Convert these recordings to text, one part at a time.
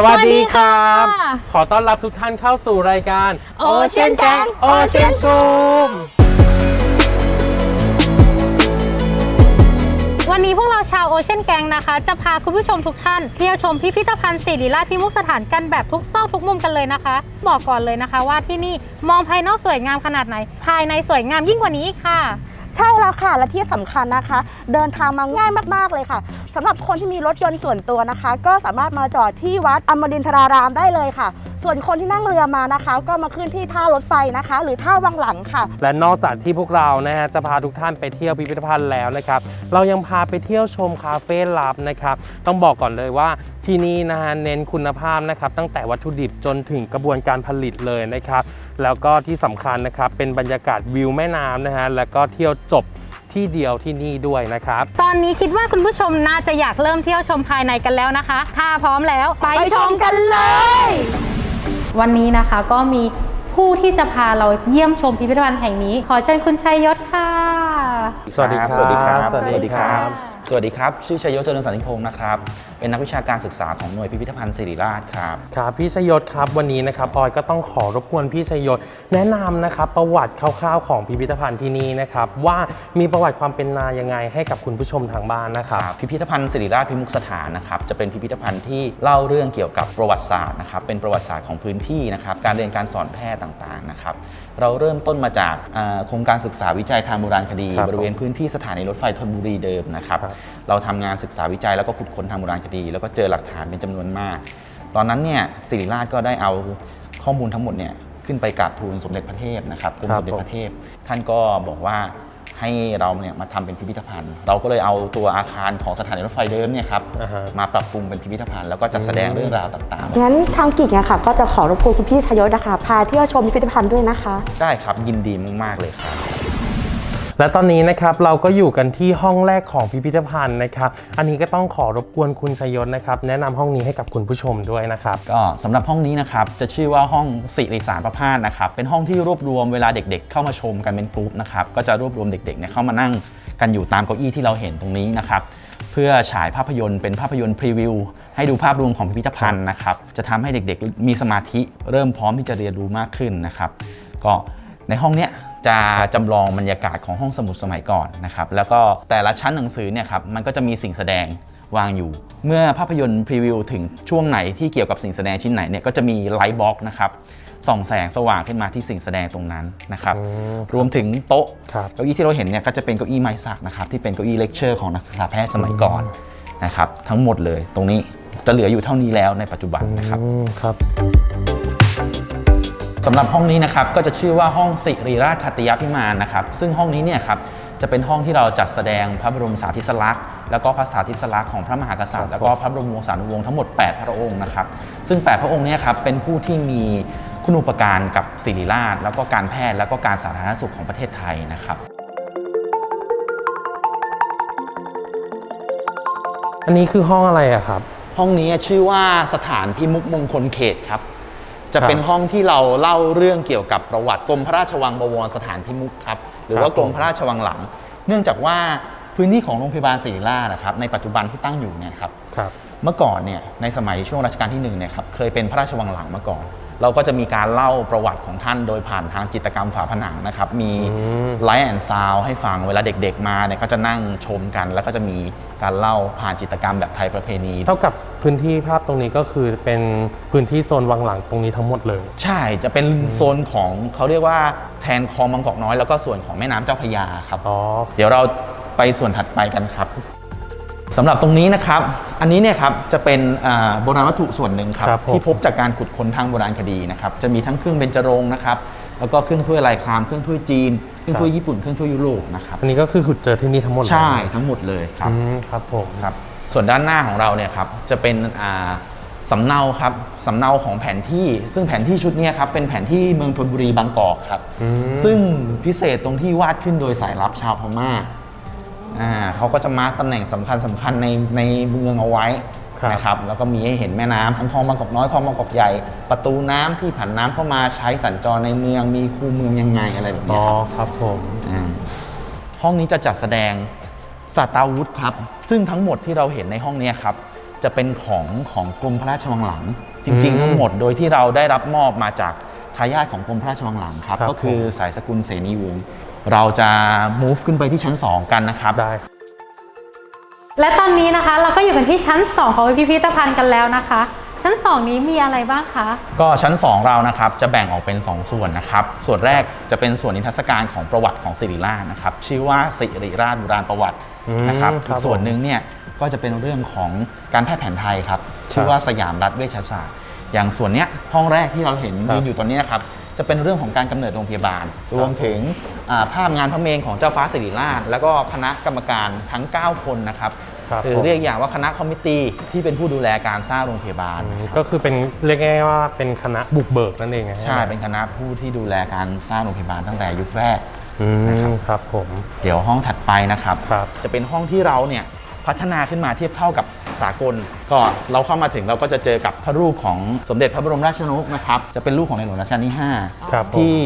สวัสดีครับ สวัสดีค่ะ ขอต้อนรับทุกท่านเข้าสู่รายการ Ocean Gang Ocean Group วันนี้พวกเราชาวโอเชียนแกงนะคะ จะพาคุณผู้ชมทุกท่านเที่ยวชมพิพิธภัณฑ์ศิริราชพิมุขสถานกันแบบทุกซอกทุกมุมกันเลยนะคะ บอกก่อนเลยนะคะว่าที่นี่มองภายนอกสวยงามขนาดไหน ภายในสวยงามยิ่งกว่านี้อีกค่ะ ใช่แล้วค่ะ และที่สำคัญนะคะ เดินทางมาง่ายมากๆเลยค่ะสำหรับคนที่มีรถยนต์ส่วนตัวนะคะ ก็สามารถมาจอดที่วัดอมรินทรารามได้เลยค่ะ ส่วนคนที่นั่งเรือมานะคะ ก็มาขึ้นที่ท่ารถไฟนะคะ หรือท่าวังหลังค่ะ และนอกจากที่พวกเรานะฮะจะพาทุกท่านไปเที่ยวพิพิธภัณฑ์แล้วนะครับเรายังพาไปเที่ยวชมคาเฟ่ลับนะครับต้องบอกก่อนเลยว่าที่นี่นะฮะเน้นคุณภาพนะครับตั้งแต่วัตถุดิบจนถึงกระบวนการผลิตเลยนะครับแล้วก็ที่สำคัญนะครับเป็นบรรยากาศวิวแม่น้ำนะฮะแล้วก็เที่ยวจบที่เดียวที่นี่ด้วยนะครับ ตอนนี้คิดว่าคุณผู้ชมน่าจะอยากเริ่มเที่ยวชมภายในกันแล้วนะคะ ถ้าพร้อมแล้วไปไปชมกันเลย วันนี้นะคะก็มีผู้ที่จะพาเราเยี่ยมชมพิพิธภัณฑ์แห่งนี้ ขอเชิญคุณชัยยศค่ะ สวัสดีครับ สวัสดีครับ สวัสดีครับ สวัสดีครับ ชื่อชัยยศเจริญสันติพงศ์นะครับ เป็นนักวิชาการศึกษาของหน่วยพิพิธภัณฑ์ศิริราชครับ ครับพี่ชยศครับวันนี้นะครับออยก็ต้องขอรบกวนพี่ชยศแนะนำนะครับประวัติคร่าวๆของพิพิธภัณฑ์ที่นี่นะครับว่ามีประวัติความเป็นมายังไงให้กับคุณผู้ชมทางบ้านนะครับพิพิธภัณฑ์ศิริราชพิมุขสถานนะครับจะเป็นพิพิธภัณฑ์ที่เล่าเรื่องเกี่ยวกับประวัติศาสตร์นะครับเป็นประวัติศาสตร์ของพื้นที่นะครับการเรียนการสอนแพทย์ต่างๆนะครับเราเริ่มต้นมาจากอ่าโครงการศึกษาวิจัยทางโบราณคดีครับบริเวณพื้นที่สถานีรถไฟธนบุรีเดิมนะครับครับเราทำงานศึกษาวิจัยแล้วก็ขุดค้นทางโบราณคดี แล้วก็เจอหลักฐานเป็นจำนวนมาก ตอนนั้นเนี่ยศิริราชก็ได้เอาข้อมูลทั้งหมดเนี่ยขึ้นไปกราบทูลสมเด็จพระเทพนะครับกรมครับสมเด็จผมพระเทพ ท่านก็บอกว่าให้เราเนี่ยมาทำเป็นพิพิธภัณฑ์ เราก็เลยเอาตัวอาคารของสถานีรถไฟเดิมเนี่ยครับอ่าฮะมาปรับปรุงเป็นพิพิธภัณฑ์แล้วก็จัดแสดงเรื่องราวต่างงั้นทางกิจเนี่ยค่ะ ก็จะขอรบกวนคุณพี่ชยศนะคะพาเที่ยวชมพิพิธภัณฑ์ด้วยนะคะๆได้ครับยินดีมากๆเลยครับ และตอนนี้นะครับเราก็อยู่กันที่ห้องแรกของพิพิธภัณฑ์นะครับ อันนี้ก็ต้องขอรบกวนคุณชยศนะครับ แนะนำห้องนี้ให้กับคุณผู้ชมด้วยนะครับ ก็สำหรับห้องนี้นะครับจะชื่อว่าห้องสิริสารประพาสนะครับ เป็นห้องที่รวบรวมเวลาเด็กๆ เข้ามาชมกันเป็นกลุ่มนะครับ ก็จะรวบรวมเด็กๆเนี่ยเข้ามานั่งกันอยู่ตามเก้าอี้ที่เราเห็นตรงนี้นะครับเพื่อฉายภาพยนตร์เป็นภาพยนตร์พรีวิวให้ดูภาพรวมของพิพิธภัณฑ์นะครับ จะทำให้เด็กๆ มีสมาธิเริ่มพร้อมที่จะเรียนรู้มากขึ้นนะครับ ก็ในห้องเนี้ย จะจำลองบรรยากาศของห้องสมุดสมัยก่อนนะครับแล้วก็แต่ละชั้นหนังสือเนี่ยครับมันก็จะมีสิ่งแสดงวางอยู่ เมื่อภาพยนตร์พรีวิวถึงช่วงไหนที่เกี่ยวกับสิ่งแสดงชิ้นไหนเนี่ยก็จะมีไลท์บ็อกนะครับส่องแสงสว่างขึ้นมาที่สิ่งแสดงตรงนั้นนะครับอืมรวมถึงโต๊ะครับเก้าอี้ที่เราเห็นเนี่ยก็จะเป็นเก้าอี้ไม้สักนะครับที่เป็นเก้าอี้เลคเชอร์ของนักศึกษาแพทย์สมัยก่อนนะครับทั้งหมดเลยตรงนี้จะเหลืออยู่เท่านี้แล้วในปัจจุบันนะครับอืมครับ สำหรับห้องนี้นะครับก็จะชื่อว่าห้องสิริราชขัตติยพิมานนะครับซึ่งห้องนี้เนี่ยครับจะเป็นห้องที่เราจัดแสดงพระบรมสารีริสลักษณ์แล้วก็พระสารีริสลักษณ์ของพระมหากษัตริย์แล้วก็พระบรมวงศานุวงศ์ทั้งหมด 8 พระองค์นะครับซึ่ง 8 พระองค์เนี่ยครับเป็นผู้ที่มีคุณูปการกับศิริราช แล้วก็การแพทย์แล้วก็การสาธารณสุขของประเทศไทยนะครับอันนี้คือห้องอะไรอะครับ ห้องนี้ชื่อว่าสถานพิมุกมงคลเขตครับ จะครับเป็นห้องที่เราเล่าเรื่องเกี่ยวกับประวัติกรมพระราชวังบวรสถานพิมุกครับหรือว่าครับกรมพระราชวังหลัง เนื่องจากว่าพื้นที่ของโรงพยาบาลศิริราชนะครับในปัจจุบันที่ตั้งอยู่เนี่ยครับครับเมื่อก่อนเนี่ยในสมัยช่วงรัชกาลที่หนึ่งเนี่ยครับเคยเป็นพระราชวังหลังมาก่อน เราก็จะมีการเล่าประวัติของท่านโดยผ่านทางจิตรกรรมฝาผนังนะครับ มีอืมไลท์แอนด์ซาวให้ฟังเวลาเด็กๆมาเนี่ยก็จะนั่งชมกัน แล้วก็จะมีการเล่าผ่านจิตรกรรมแบบไทยประเพณี เท่ากับพื้นที่ภาพตรงนี้ก็คือเป็นพื้นที่โซนวังหลังตรงนี้ทั้งหมดเลย ใช่จะเป็นโซนของเขาเรียกว่าแทนคลองบางกอกน้อยแล้วก็ส่วนของแม่น้ำเจ้าพระยาครับอ๋อ เดี๋ยวเราไปส่วนถัดไปกันครับ สำหรับตรงนี้นะครับ อันนี้เนี่ยครับจะเป็นอ่าโบราณวัตถุส่วนหนึ่งครับครับผมที่พบจากการขุดค้นทางโบราณคดีนะครับ จะมีทั้งเครื่องเบญจรงค์นะครับ แล้วก็เครื่องถ้วยลายคราม เครื่องถ้วยจีน เครื่องถ้วยญี่ปุ่น เครื่องถ้วยยุโรปนะครับ อันนี้ก็คือขุดเจอที่นี่ทั้งหมดเลย ใช่ ทั้งหมดเลยครับอืมครับผมครับ ส่วนด้านหน้าของเราเนี่ยครับจะเป็นอ่าสำเนาครับสำเนาของแผนที่ ซึ่งแผนที่ชุดเนี้ยครับเป็นแผนที่เมืองธนบุรีบางกอกครับอืมซึ่งพิเศษตรงที่วาดขึ้นโดยสายลับชาวพม่า อ่าเขาก็จะมาร์กตำแหน่งสำคัญสำคัญในในเมืองเอาไว้ครับ นะครับแล้วก็มีให้เห็นแม่น้ำทั้งคลองบางกอกน้อยคลองบางกอกใหญ่ ประตูน้ำที่ผ่านน้ำเข้ามาใช้สัญจรในเมืองมีคูเมืองยังไงอะไรแบบอ๋เนี้อยครับ ครับผม อ่าห้องนี้จะจัดแสดงสัตว์อาวุธครับ ซึ่งทั้งหมดที่เราเห็นในห้องเนี้ยครับ จะเป็นของของกรมพระราชวังหลัง จริงอืมๆทั้งหมดโดยที่เราได้รับมอบมาจากทายาทของกรมพระราชวังหลังครับ ครับก็คือสายสกุลเสนีวงศ์ เราจะ move ขึ้นไปที่ชั้น 2 กันนะครับ ได้ครับและตอนนี้นะคะเราก็อยู่กันที่ชั้น 2 ของพิพิธภัณฑ์กันแล้วนะคะ ชั้น 2 นี้มีอะไรบ้างคะก็ชั้น 2 เรานะครับจะแบ่งออกเป็น 2 ส่วนนะครับ ส่วนแรกจะเป็นส่วนนิทรรศการของประวัติของสิริราชนะครับ ชื่อว่าสิริราชโบราณประวัติอืมนะครับครับอีกส่วนหนึ่งเนี่ยก็จะเป็นเรื่องของการแพทย์แผนไทยครับ ชื่อว่าสยามรัฐเวชศาสตร์ อย่างส่วนเนี้ยห้องแรกที่เราเห็นครับยืนอยู่ตอนนี้นะครับ จะเป็นเรื่องของการกำเนิดโรงพยาบาล รวมถึงอ่าภาพงานพระเมรุของเจ้าฟ้าสิริราช แล้วก็คณะกรรมการทั้ง 9 คนนะครับครับคือผมเรียกอย่างว่าคณะคอมมิตี้ที่เป็นผู้ดูแลการสร้างโรงพยาบาลอืมก็คือเป็นเรียกง่ายๆว่าเป็นคณะบุกเบิกนั่นเองนะใช่ เป็นคณะผู้ที่ดูแลการสร้างโรงพยาบาลตั้งแต่ยุคแรกอืนะครับมครับผมเดี๋ยวห้องถัดไปนะครับครับ จะเป็นห้องที่เราเนี่ยพัฒนาขึ้นมาเทียบเท่ากับ สากล ก็เราเข้ามาถึงเราก็จะเจอกับพระรูปของสมเด็จพระบรมราชชนกนะครับจะเป็นรูปของในหลวงรัชกาลที่ครับผม5ที่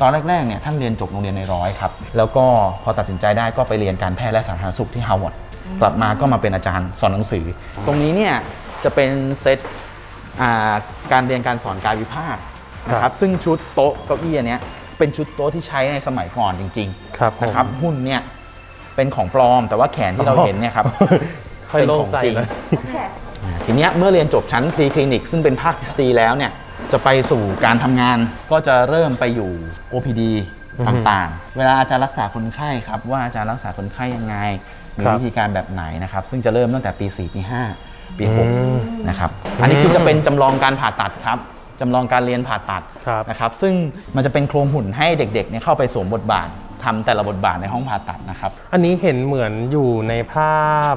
ตอนแรกๆเนี่ยท่านเรียนจบโรงเรียนในร้อยครับแล้วก็พอตัดสินใจได้ก็ไปเรียนการแพทย์และสาธารณสุขที่ฮาร์วาร์ดกลับมาก็มาเป็นอาจารย์สอนหนังสือ ตรงนี้เนี่ยจะเป็นเซตอ่าการเรียนการสอนกายวิภาคนะคครัรับ บซึ่งชุดโต๊ะเก้าอี้อันเนี้ยเป็นชุดโต๊ะที่ใช้ในสมัยก่อนจริงครับผม นะครับหุ้นเนี่ยเป็นของปลอมแต่ว่าแขนที่เราเห็นเนี่ยครับ ค่อยเป็นโล่ขงองใจจริงนะอ่าทีเนี้ยเมื่อเรียนจบชั้นพรีคลินิกซึ่งเป็นภาคทฤษฎีแล้วเนี่ยจะไปสู่การทำงานก็จะเริ่มไปอยู่ OPD อือฮึต่างๆ เวลาอาจารย์รักษาคนไข้ครับ ว่าอาจารย์รักษาคนไข้ยังไง มีครับวิธีการแบบไหนนะครับ ซึ่งจะเริ่มตั้งแต่ปี 4 ปี 5 ปี อืม6 นะครับ อันนี้คือจะเป็นจำลองการผ่าตัดครับจำลองการเรียนผ่าตัดครับ นะครับซึ่งมันจะเป็นโครงหุ่นให้เด็กๆเนี่ยเข้าไปสวมบทบาท ทำแต่ละบทบาทในห้องผ่าตัดนะครับ อันนี้เห็นเหมือนอยู่ในภาพ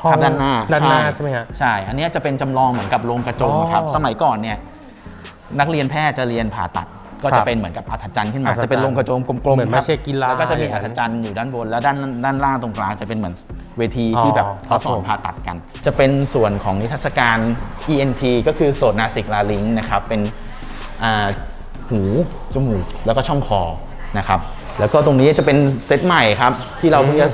ห้องภาพด้านหน้าด้านหน้าใช่ไหมฮะใช่ อันเนี้ยจะเป็นจำลองเหมือนกับโรงกระจกนะครับอ๋อสมัยก่อนเนี่ยนักเรียนแพทย์จะเรียนผ่าตัดก็ครัจะบเป็นเหมือนกับอัฐจันทร์ขึ้นมาอัฐจันทร์จะเป็นโรงกระจกกลมๆเหมือนครับมาเชียร์กีฬาแล้วก็จะมีอย่างนั้อันฐจันทร์อยู่ด้านบน แล้วด้านด้านล่างตรงกลางจะเป็นเหมือนเวทีอ๋อที่แบบเขาสอครันบผมผ่าตัดกัน จะเป็นส่วนของนิทรรศการ ENT ก็คือโสดนาสิกลาลิงนะครับเป็นอ่าหูจมูกแล้วก็ช่องคอนะครับ แล้วก็ตรงนี้จะเป็นเซตใหม่ครับ ที่เราเพิ่งจะ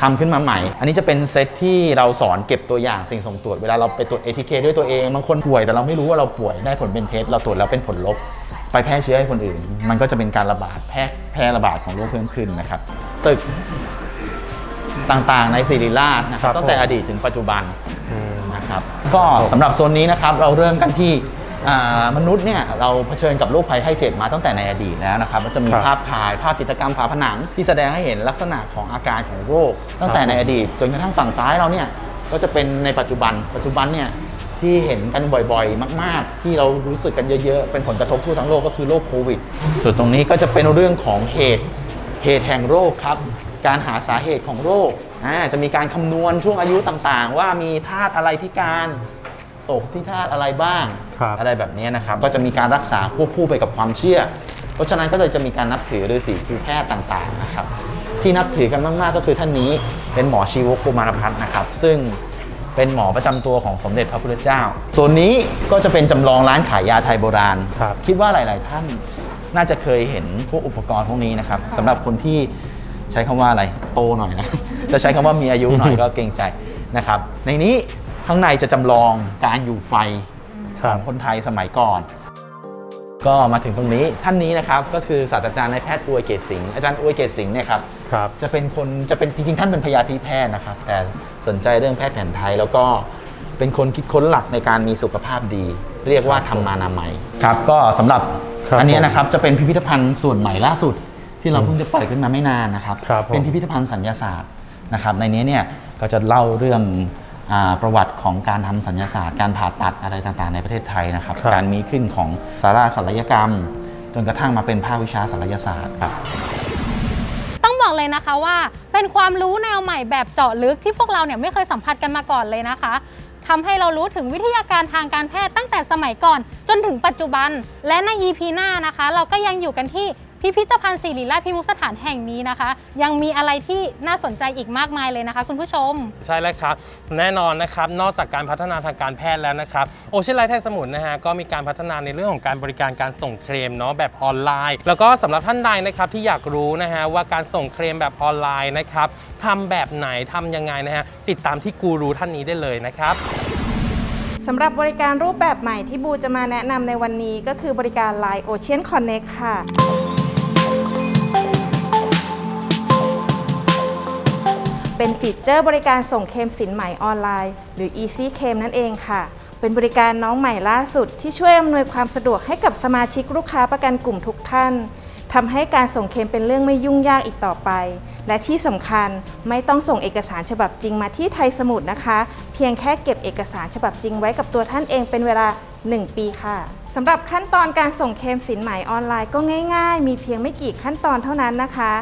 ทำขึ้นมาใหม่ อันนี้จะเป็นเซตที่เราสอนเก็บตัวอย่างสิ่งส่งตรวจ เวลาเราไปตรวจ ATK ด้วยตัวเอง บางคนป่วยแต่เราไม่รู้ว่าเราป่วย ได้ผลเป็นเท็จเราตรวจแล้วเป็นผลลบ ไปแพร่เชื้อให้คนอื่น มันก็จะเป็นการระบาดแพร่แพร่ระบาดของโรคเพิ่มขึ้นนะครับ ตึกต่างๆในศิริราชนะคครัรับบตั้งแต่ผมอดีตถึงปัจจุบันอืมนะครับ ก็สำหรับโซนนี้นะครับ เราเริ่มกันที่อ่า มนุษย์เนี่ยเราเผชิญกับโรคภัยไข้เจ็บมาตั้งแต่ในอดีตแล้วนะครับแล้วจะมีครับภาพถ่ายภาพจิตรกรรมฝาผนัง ที่แสดงให้เห็นลักษณะของอาการของโรค ตั้งแต่ครับในอดีตจนกระทั่งฝั่งซ้ายเราเนี่ยก็จะเป็นในปัจจุบัน ปัจจุบันเนี่ยที่เห็นกันบ่อยๆ มาก ๆ ที่เรารู้สึกกันเยอะๆ เป็นผลกระทบทั่วทั้งโลกก็คือโรคโควิด ส่วนตรงนี้ก็จะเป็นเรื่องของเหตุ เหตุแห่งโรคครับ การหาสาเหตุของโรคอ่าจะมีการคำนวณช่วงอายุต่างๆ ว่ามีธาตุอะไรพิการ ตกที่ธาตุอะไรบ้าง ครับอะไรแบบนี้นะครับก็จะมีการรักษาควบคู่ไปกับความเชื่อ เพราะฉะนั้นก็เลยจะมีการนับถือฤาษีคือแพทย์ต่างๆนะครับที่นับถือกันมากๆก็คือท่านนี้เป็นหมอชีวกกุมารพัฒน์นะครับ ซึ่งเป็นหมอประจำตัวของสมเด็จพระพุทธเจ้า ส่วนนี้ก็จะเป็นจำลองร้านขายยาไทยโบราณครับคิดว่าหลาย ๆ ท่านน่าจะเคยเห็นพวกอุปกรณ์พวกนี้นะครับสำหรับคนที่ใช้คำว่าอะไรโตหน่อยนะจะใช้คำว่ามีอายุหน่อยก็เกรงใจนะครับ ในนี้ข้างในจะจำลองการอยู่ไฟค ขรัอบงคนไทยสมัยก่อน ก็มาถึงตรงนี้ท่านนี้นะครับก็คือศาสตราจารย์นายแพทย์อวยเกศสิงห์อาจารย์อวยเกศสิงห์เนี่ยครับครับจะเป็นคนจะเป็นจริงๆ ท่านเป็นพยาธิแพทย์นะครับ แต่สนใจเรื่องแพทย์แผนไทยแล้วก็เป็นคนคิดค้นหลักในการมีสุขภาพดี เรียกว่าธรรมานามัยครับก็สำหรับครับอันเนี้ยนะครับจะเป็นพิพิธภัณฑ์ส่วนใหม่ล่าสุด ที่เราเพิ่งจะเปิดขึ้นมาไม่นานนะครับครับผมเป็นพิพิธภัณฑ์สัญญาศาสตร์นะครับในนี้เนี่ยก็จะเล่าเรื่องอา ประวัติของการทำสัญญาศาสตร์การผ่าตัดอะไรต่างๆ ในประเทศไทยนะครับครับ การมีขึ้นของสาราศัลยกรรม จนกระทั่งมาเป็นภาควิชาศัลยศาสตร์ครับต้องบอกเลยนะคะว่าเป็นความรู้แนวใหม่แบบเจาะลึกที่พวกเราเนี่ยไม่เคยสัมผัสกันมาก่อนเลยนะคะทำให้เรารู้ถึงวิทยาการทางการแพทย์ตั้งแต่สมัยก่อนจนถึงปัจจุบัน และใน EP หน้านะคะ เราก็ยังอยู่กันที่ พิพิธภัณฑ์ศิริราชพิมุขสถานแห่งนี้นะคะ ยังมีอะไรที่น่าสนใจอีกมากมายเลยนะคะ คุณผู้ชม ใช่แล้วครับ แน่นอนนะครับ นอกจากการพัฒนาทางการแพทย์แล้วนะครับ โอเชียนไลท์ไทยสมุทรนะฮะ ก็มีการพัฒนาในเรื่องของการบริการการส่งเคลมเนาะแบบออนไลน์ แล้วก็สำหรับท่านใดนะครับที่อยากรู้นะฮะว่าการส่งเคลมแบบออนไลน์นะครับทำแบบไหนทำยังไงนะฮะติดตามที่กูรูท่านนี้ได้เลยนะครับสำหรับบริการรูปแบบใหม่ที่บูจะมาแนะนำในวันนี้ก็คือบริการ Line Ocean Connect ค่ะ เป็นฟีเจอร์บริการส่งเคลมสินใหม่ออนไลน์ หรือ Easy Claim นั่นเองค่ะ เป็นบริการน้องใหม่ล่าสุด ที่ช่วยอำนวยความสะดวกให้กับสมาชิกลูกค้าประกันกลุ่มทุกท่าน ทำให้การส่งเคมเป็นเรื่องไม่ยุ่งยากอีกต่อไป และที่สำคัญไม่ต้องส่งเอกสารฉบับจริงมาที่ไทยสมุดนะคะ เพียงแค่เก็บเอกสารฉบับจริงไว้กับตัวท่านเองเป็นเวลา 1 ปีค่ะสำหรับขั้นตอนการส่งเคมสินใหมออนไลน์ก็ง่าย ๆ มีเพียงไม่กี่ขั้นตอนเท่านั้นนะคะ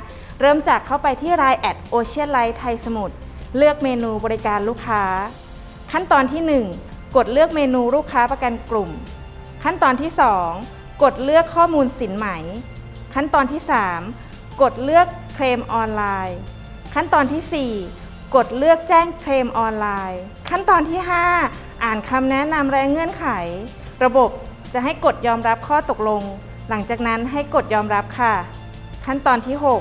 เริ่มจากเข้าไปที่รายแอดโอเชียนไลท์ไทยสมุทรเลือกเมนูบริการลูกค้า ขั้นตอนที่ 1 กดเลือกเมนูลูกค้าประกันกลุ่ม ขั้นตอนที่ 2 กดเลือกข้อมูลสินไหม ขั้นตอนที่ 3 กดเลือกเคลมออนไลน์ ขั้นตอนทีสี่ 4 กดเลือกแจ้งเคลมออนไลน์ ขั้นตอนที่ 5 อ่านคำแนะนำและเงื่อนไข ระบบจะให้กดยอมรับข้อตกลง หลังจากนั้นให้กดยอมรับค่ะ ขั้นตอนที่ 6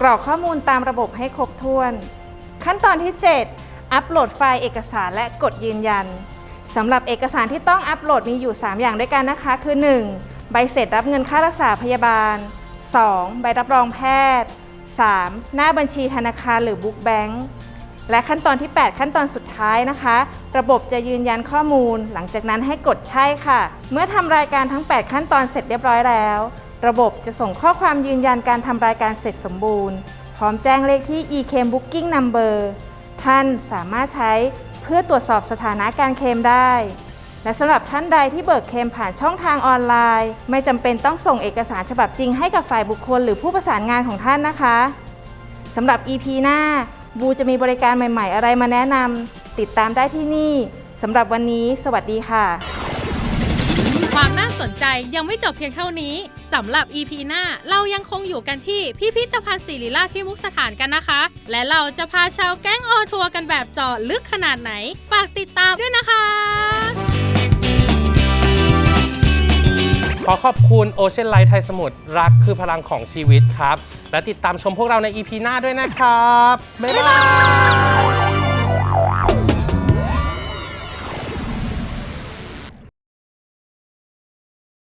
กรอกข้อมูลตามระบบให้ครบถ้วน ขั้นตอนที่ 7 อัปโหลดไฟล์เอกสารและกดยืนยันสำหรับเอกสารที่ต้องอัปโหลดมีอยู่ 3 อย่างด้วยกันนะคะ คือ 1. ใบเสร็จรับเงินค่ารักษาพยาบาล 2. ใบรับรองแพทย์ 3. หน้าบัญชีธนาคารหรือบุ๊กแบงค์และขั้นตอนที่ 8 ขั้นตอนสุดท้ายนะคะ ระบบจะยืนยันข้อมูล หลังจากนั้นให้กดใช่ค่ะ เมื่อทำรายการทั้ง 8 ขั้นตอนเสร็จเรียบร้อยแล้ว ระบบจะส่งข้อความยืนยันการทำรายการเสร็จสมบูรณ์ พร้อมแจ้งเลขที่ e-claim booking number ท่านสามารถใช้เพื่อตรวจสอบสถานะการเคลมได้ และสำหรับท่านใดที่เบิกเคลมผ่านช่องทางออนไลน์ ไม่จำเป็นต้องส่งเอกสารฉบับจริงให้กับฝ่ายบุคคลหรือผู้ประสานงานของท่านนะคะสำหรับ EP หน้า บูจะมีบริการใหม่ ๆ อะไรมาแนะนำติดตามได้ที่นี่สำหรับวันนี้ สวัสดีค่ะ ความน่าสนใจยังไม่จบเพียงเท่านี้สำหรับ EP หน้า เรายังคงอยู่กันที่พิพิธภัณฑ์ศิริราชพิมุขสถานกันนะคะ และเราจะพาชาวแก๊งออทัวร์กันแบบเจาะลึกขนาดไหน ฝากติดตามด้วยนะคะ ขอขอบคุณโอเชียนไลท์ไทยสมุทรรักคือพลังของชีวิตครับ และติดตามชมพวกเราใน EP หน้าด้วยนะครับ บ๊ายบาย